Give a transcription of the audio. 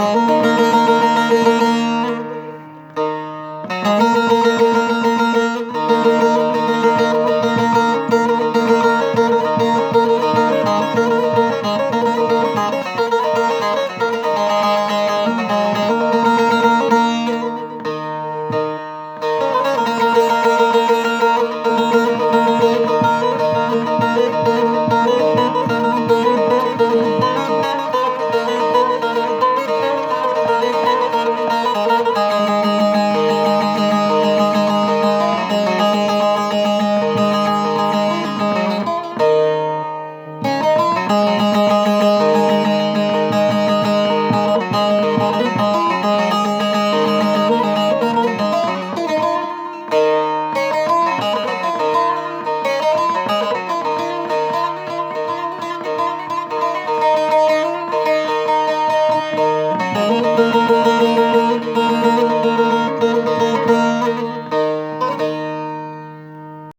Müzik